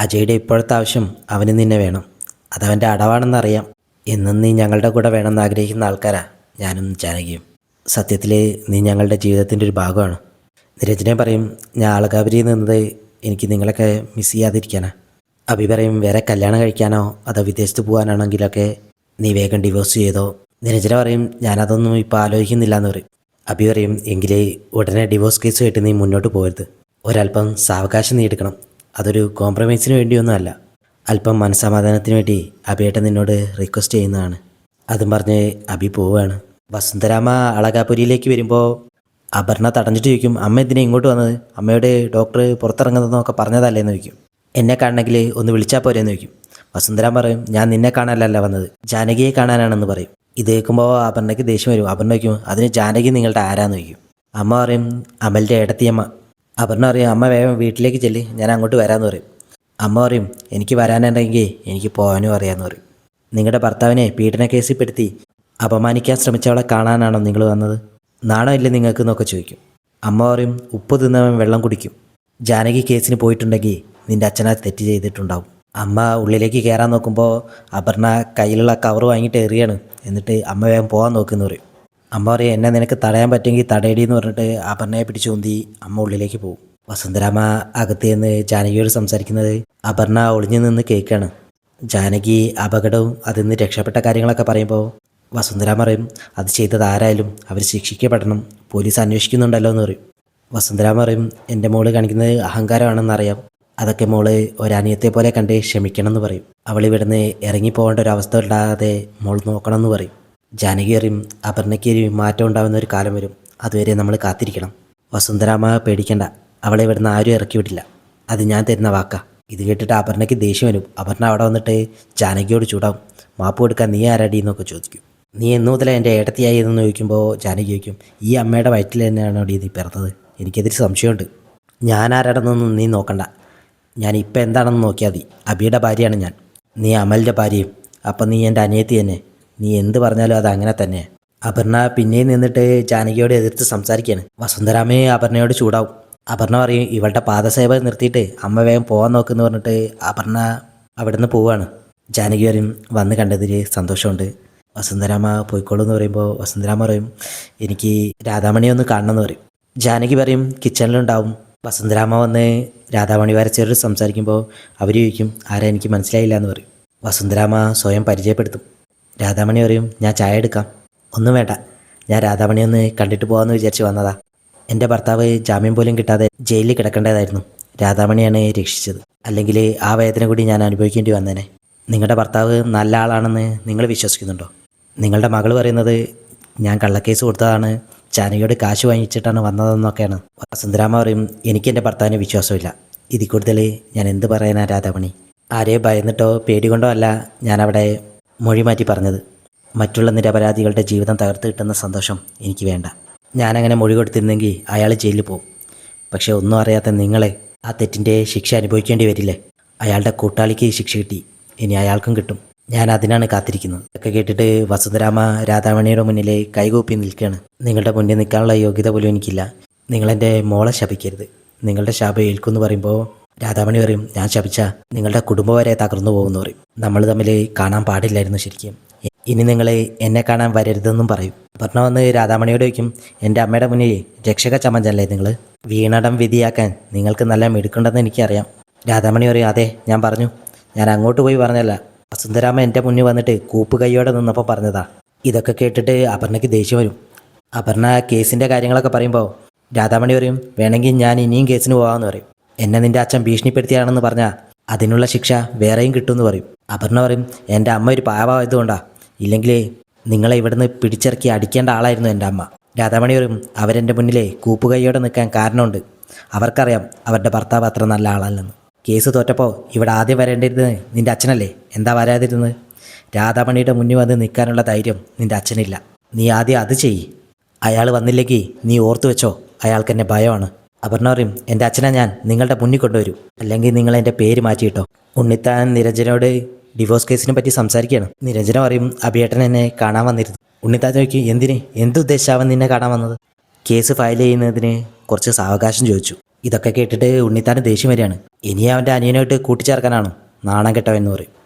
അജയുടെ ഇപ്പോഴത്തെ ആവശ്യം അവന് നിന്നെ വേണം. അതവന്റെ അടവാണെന്നറിയാം. എന്നും നീ ഞങ്ങളുടെ കൂടെ വേണമെന്ന് ആഗ്രഹിക്കുന്ന ആൾക്കാരാ ഞാനും ജാനകിയും. സത്യത്തിൽ നീ ഞങ്ങളുടെ ജീവിതത്തിന്റെ ഒരു ഭാഗമാണ്. നിരഞ്ജനെ പറയും ഞാൻ ആളകാപുരിയിൽ നിന്നത് എനിക്ക് നിങ്ങളൊക്കെ മിസ് ചെയ്യാതിരിക്കാനാ. അഭി പറയും വേറെ കല്യാണം കഴിക്കാനോ അതോ വിദേശത്ത് പോകാനാണെങ്കിലൊക്കെ നീ വേഗം ഡിവോഴ്സ് ചെയ്തോ? നിരഞ്ജന പറയും ഞാനതൊന്നും ഇപ്പോൾ ആലോചിക്കുന്നില്ല എന്ന് പറയും. അഭി പറയും എങ്കിലേ ഉടനെ ഡിവോഴ്സ് കേട്ട് നീ മുന്നോട്ട് പോകരുത്. ഒരല്പം സാവകാശം നീ എടുക്കണം. അതൊരു കോംപ്രമൈസിന് വേണ്ടിയൊന്നുമല്ല. അല്പം മനസ്സമാധാനത്തിന് വേണ്ടി അഭിയേട്ടൻ നിന്നോട് റിക്വസ്റ്റ് ചെയ്യുന്നതാണ്. അതും പറഞ്ഞ് അഭി പോവുകയാണ്. വസുന്ധരാമ അളകാപുരിയിലേക്ക് വരുമ്പോൾ അപർണ തടഞ്ഞിട്ട് ചോദിക്കും അമ്മ എന്തിനാ ഇങ്ങോട്ട് വന്നത്? അമ്മയുടെ ഡോക്ടർ പുറത്തിറങ്ങുന്നതെന്നൊക്കെ പറഞ്ഞതല്ലേന്ന് ചോദിക്കും. എന്നെ കാണണമെങ്കിൽ ഒന്ന് വിളിച്ചാൽ പോരെ എന്ന് ചോദിക്കും. വസുന്ധരാമ പറയും ഞാൻ നിന്നെ കാണാനല്ല വന്നത് ജാനകിയെ കാണാനാണെന്ന് പറയും. ഇത് കേൾക്കുമ്പോൾ അപർണയ്ക്ക് ദേഷ്യം വരും. അപർണ വയ്ക്കും അതിന് ജാനകി നിങ്ങളുടെ ആരാന്ന് ചോദിക്കും. അമ്മ പറയും അമലിന്റെ ഏടത്തിയമ്മ അപർണ പറയും അമ്മ വേഗം വീട്ടിലേക്ക് ചെല്ല് ഞാൻ അങ്ങോട്ട് വരാമെന്ന് പറയും. അമ്മ പറയും എനിക്ക് വരാനുണ്ടെങ്കിൽ എനിക്ക് പോകാനും അറിയാമെന്ന് പറയും. നിങ്ങളുടെ ഭർത്താവിനെ പീഡന കേസിൽ പെടുത്തി അപമാനിക്കാൻ ശ്രമിച്ചവളെ കാണാനാണോ നിങ്ങൾ വന്നത്? നാണോ ഇല്ലേ നിങ്ങൾക്ക് എന്നൊക്കെ ചോദിക്കും. അമ്മ പറയും ഉപ്പ് തിന്നവൻ വെള്ളം കുടിക്കും. ജാനകി കേസിന് പോയിട്ടുണ്ടെങ്കിൽ നിന്റെ അച്ഛനാ തെറ്റ് ചെയ്തിട്ടുണ്ടാവും. അമ്മ ഉള്ളിലേക്ക് കയറാൻ നോക്കുമ്പോൾ അപർണ കയ്യിലുള്ള കവർ വാങ്ങിയിട്ട് എറിയാണ്. എന്നിട്ട് അമ്മ വേഗം പോകാൻ നോക്കുമെന്ന് പറയും. അമ്മ പറയും എന്നെ നിനക്ക് തടയാൻ പറ്റുമെങ്കിൽ തടയടി എന്ന് പറഞ്ഞിട്ട് അപർണയെ പിടിച്ചുകൊന്തി അമ്മ ഉള്ളിലേക്ക് പോകും. വസുന്ധരാമ അകത്ത് നിന്ന് ജാനകിയോട് സംസാരിക്കുന്നത് അപർണ ഒളിഞ്ഞു നിന്ന് കേൾക്കുകയാണ് ജാനകി അപകടവും അതിൽ നിന്ന് രക്ഷപ്പെട്ട കാര്യങ്ങളൊക്കെ പറയുമ്പോൾ വസുന്ധരാമ പറയും അത് ചെയ്തത് ആരായാലും അവർ ശിക്ഷിക്കപ്പെടണം പോലീസ് അന്വേഷിക്കുന്നുണ്ടല്ലോ എന്ന് പറയും. വസുന്ധരാമ പറയും എന്റെ മോൾ കാണിക്കുന്നത് അഹങ്കാരമാണെന്ന് അറിയാം. അതൊക്കെ മോൾ ഒരനിയത്തെ പോലെ കണ്ട് ക്ഷമിക്കണം എന്ന് പറയും. അവൾ ഇവിടുന്ന് ഇറങ്ങിപ്പോകേണ്ട ഒരു അവസ്ഥ ഉണ്ടാകാതെ മോൾ നോക്കണം എന്ന് പറയും. ജാനകി അപർണയ്ക്കേറിയും മാറ്റം ഉണ്ടാകുന്ന ഒരു കാലം വരും. അതുവരെ നമ്മൾ കാത്തിരിക്കണം. വസുന്ധരാമ പേടിക്കണ്ട. അവളെ ഇവിടുന്ന് ആരും ഇറക്കി വിടില്ല. അത് ഞാൻ തരുന്ന വാക്ക. ഇത് കേട്ടിട്ട് അപർണയ്ക്ക് ദേഷ്യം വരും. അപർണ അവിടെ വന്നിട്ട് ജാനകിയോട് ചൂടാവും. മാപ്പ് കൊടുക്കാൻ നീ ആരാടി? എന്നൊക്കെ ചോദിക്കും. നീ എന്നു മുതലേ എന്റെ ഏട്ടത്തിയായി എന്ന് ചോദിക്കുമ്പോൾ ജാനകി ചോദിക്കും ഈ അമ്മയുടെ വയറ്റിൽ തന്നെയാണോ നീ പിറന്നത്? എനിക്കതിൽ സംശയമുണ്ട്. ഞാൻ ആരാടെന്നൊന്നും നീ നോക്കണ്ട. ഞാൻ ഇപ്പം എന്താണെന്ന് നോക്കിയാൽ മതി. അബിയുടെ ഭാര്യയാണ് ഞാൻ. നീ അമലിന്റെ ഭാര്യയും. അപ്പം നീ എന്റെ അനിയത്തി തന്നെ. നീ എന്ത് പറഞ്ഞാലും അത് അങ്ങനെ തന്നെ. അപർണ പിന്നെയും നിന്നിട്ട് ജാനകിയോട് എതിർത്ത് സംസാരിക്കുകയാണ് വസുന്ധരാമയെ അപർണയോട് ചൂടാവും. അപർണ പറയും ഇവളുടെ പാദസേവ നിർത്തിയിട്ട് അമ്മ വേഗം പോകാൻ നോക്കുമെന്ന് പറഞ്ഞിട്ട് അപർണ അവിടുന്ന് പോവാണ്. ജാനകി വരും വന്ന് കണ്ടതിൽ സന്തോഷമുണ്ട്. വസുന്ധരാമ പോയിക്കോളൂ എന്ന് പറയുമ്പോൾ വസുന്ധരാമ പറയും എനിക്ക് രാധാമണി ഒന്ന് കാണണം എന്ന് പറയും. ജാനകി പറയും കിച്ചണിലുണ്ടാവും. വസുന്ധരാമ വന്ന് രാധാമണി വരച്ചവരോട് സംസാരിക്കുമ്പോൾ അവർ ചോദിക്കും ആരാ എനിക്ക് മനസ്സിലായില്ല എന്ന് പറയും. വസുന്ധരാമ സ്വയം പരിചയപ്പെടുത്തും. രാധാമണി പറയും ഞാൻ ചായ എടുക്കാം. ഒന്നും വേണ്ട. ഞാൻ രാധാമണി ഒന്ന് കണ്ടിട്ട് പോകാമെന്ന് വിചാരിച്ച് വന്നതാ. എന്റെ ഭർത്താവ് ജാമ്യം പോലും കിട്ടാതെ ജയിലിൽ കിടക്കേണ്ടതായിരുന്നു. രാധാമണിയാണ് രക്ഷിച്ചത്. അല്ലെങ്കിൽ ആ വേദന കൂടി ഞാൻ അനുഭവിക്കേണ്ടി വന്നേനെ. നിങ്ങളുടെ ഭർത്താവ് നല്ല ആളാണെന്ന് നിങ്ങൾ വിശ്വസിക്കുന്നുണ്ടോ? നിങ്ങളുടെ മകൾ പറയുന്നത് ഞാൻ കള്ളക്കേസ് കൊടുത്തതാണ്. ചാനയോട് കാശ് വാങ്ങിച്ചിട്ടാണ് വന്നതെന്നൊക്കെയാണ്. വസുന്ധരാമ പറയും എനിക്ക് എന്റെ ഭർത്താവിന് വിശ്വാസമില്ല. ഇതിൽ കൂടുതൽ ഞാൻ എന്ത് പറയാനാ രാധാമണി? ആരെയോ ഭയന്നിട്ടോ പേടികൊണ്ടോ അല്ല ഞാനവിടെ മൊഴി മാറ്റി പറഞ്ഞത്. മറ്റുള്ള നിരപരാധികളുടെ ജീവിതം തകർത്ത് കിട്ടുന്ന സന്തോഷം എനിക്ക് വേണ്ട. ഞാനങ്ങനെ മൊഴി കൊടുത്തിരുന്നെങ്കിൽ അയാൾ ജയിലിൽ പോകും പക്ഷേ ഒന്നും അറിയാത്ത നിങ്ങളെ ആ തെറ്റിന്റെ ശിക്ഷ അനുഭവിക്കേണ്ടി വരില്ലേ? അയാളുടെ കൂട്ടാളിക്ക് ശിക്ഷ കിട്ടി. ഇനി അയാൾക്കും കിട്ടും. ഞാൻ അതിനാണ് കാത്തിരിക്കുന്നത്. ഒക്കെ കേട്ടിട്ട് വസുന്ധരാമ രാധാമണിയുടെ മുന്നിലെ കൈകൂപ്പി നിൽക്കുകയാണ്. നിങ്ങളുടെ മുന്നിൽ നിൽക്കാനുള്ള യോഗ്യത പോലും എനിക്കില്ല. നിങ്ങളെന്റെ മോളെ ശപിക്കരുത്. നിങ്ങളുടെ ശാപം ഏൽക്കുമെന്ന് പറയുമ്പോൾ രാധാമണി പറയും ഞാൻ ശപിച്ച നിങ്ങളുടെ കുടുംബം വരെ തകർന്നു പോകുമെന്ന് പറയും. നമ്മൾ തമ്മിൽ കാണാൻ പാടില്ലായിരുന്നു ശരിക്കും. ഇനി നിങ്ങൾ എന്നെ കാണാൻ വരരുതെന്നും പറയും. പറഞ്ഞ വന്ന് രാധാമണിയോട് ചോദിക്കും എന്റെ അമ്മയുടെ മുന്നിൽ രക്ഷക ചമഞ്ചല്ലേ നിങ്ങൾ? വീണടം വിധിയാക്കാൻ നിങ്ങൾക്ക് നല്ല മിടുക്കുണ്ടെന്ന് എനിക്കറിയാം. രാധാമണി പറയും അതെ ഞാൻ പറഞ്ഞു. ഞാൻ അങ്ങോട്ട് പോയി പറഞ്ഞല്ല വസുന്ധരാമ എന്റെ മുന്നിൽ വന്നിട്ട് കൂപ്പ് കൈയോടെ നിന്നപ്പോൾ പറഞ്ഞതാ. ഇതൊക്കെ കേട്ടിട്ട് അപർണയ്ക്ക് ദേഷ്യം വരും. അപർണ കേസിന്റെ കാര്യങ്ങളൊക്കെ പറയുമ്പോൾ രാധാമണി പറയും വേണമെങ്കിൽ ഞാൻ ഇനിയും കേസിന് പോകാമെന്ന് പറയും. എന്നെ നിന്റെ അച്ഛൻ ഭീഷണിപ്പെടുത്തിയാണെന്ന് പറഞ്ഞാൽ അതിനുള്ള ശിക്ഷ വേറെയും കിട്ടുമെന്ന് പറയും. അപർണ പറയും എന്റെ അമ്മ ഒരു പാവമായതുകൊണ്ടാ. ഇല്ലെങ്കിൽ നിങ്ങളെ ഇവിടുന്ന് പിടിച്ചിറക്കി അടിക്കേണ്ട ആളായിരുന്നു എന്റെ അമ്മ. രാധാമണി പറയും അവരെന്റെ മുന്നിലെ കൂപ്പുകൈയോടെ നിൽക്കാൻ കാരണമുണ്ട്. അവർക്കറിയാം അവരുടെ ഭർത്താവ് അത്ര നല്ല ആളല്ലെന്ന്. കേസ് തോറ്റപ്പോൾ ഇവിടെ ആദ്യം വരേണ്ടിരുന്നത് നിന്റെ അച്ഛനല്ലേ? എന്താ വരാതിരുന്നത്? രാധാമണിയുടെ മുന്നിൽ വന്ന് നിൽക്കാനുള്ള ധൈര്യം നിന്റെ അച്ഛനില്ല. നീ ആദ്യം അത് ചെയ്യ്. അയാൾ വന്നില്ലെങ്കിൽ നീ ഓർത്തു വെച്ചോ അയാൾക്കെന്നെ ഭയമാണ്. അപർണ പറയും എന്റെ അച്ഛനെ ഞാൻ നിങ്ങളുടെ മുന്നിൽ കൊണ്ടുവരും. അല്ലെങ്കിൽ നിങ്ങൾ എന്റെ പേര് മാറ്റിയിട്ടോ ഉണ്ണിത്താൻ നിരഞ്ജനോട് ഡിവോഴ്സ് കേസിനെ പറ്റി സംസാരിക്കുകയാണ്. നിരഞ്ജന പറയും അഭിയേട്ടൻ എന്നെ കാണാൻ വന്നിരുന്നു. ഉണ്ണിത്താൻ ചോദിക്കും എന്തിന്? എന്തുദ്ദേശാവൻ നിന്നെ കാണാൻ വന്നത്? കേസ് ഫയൽ ചെയ്യുന്നതിന് കുറച്ച് സാവകാശം ചോദിച്ചു. ഇതൊക്കെ കേട്ടിട്ട് ഉണ്ണിത്താൻ ദേഷ്യം വരികയാണ്. ഇനി അവന്റെ അനിയനായിട്ട് കൂട്ടിച്ചേർക്കാനാണോ? നാണം കെട്ടോ എന്ന് പറയും.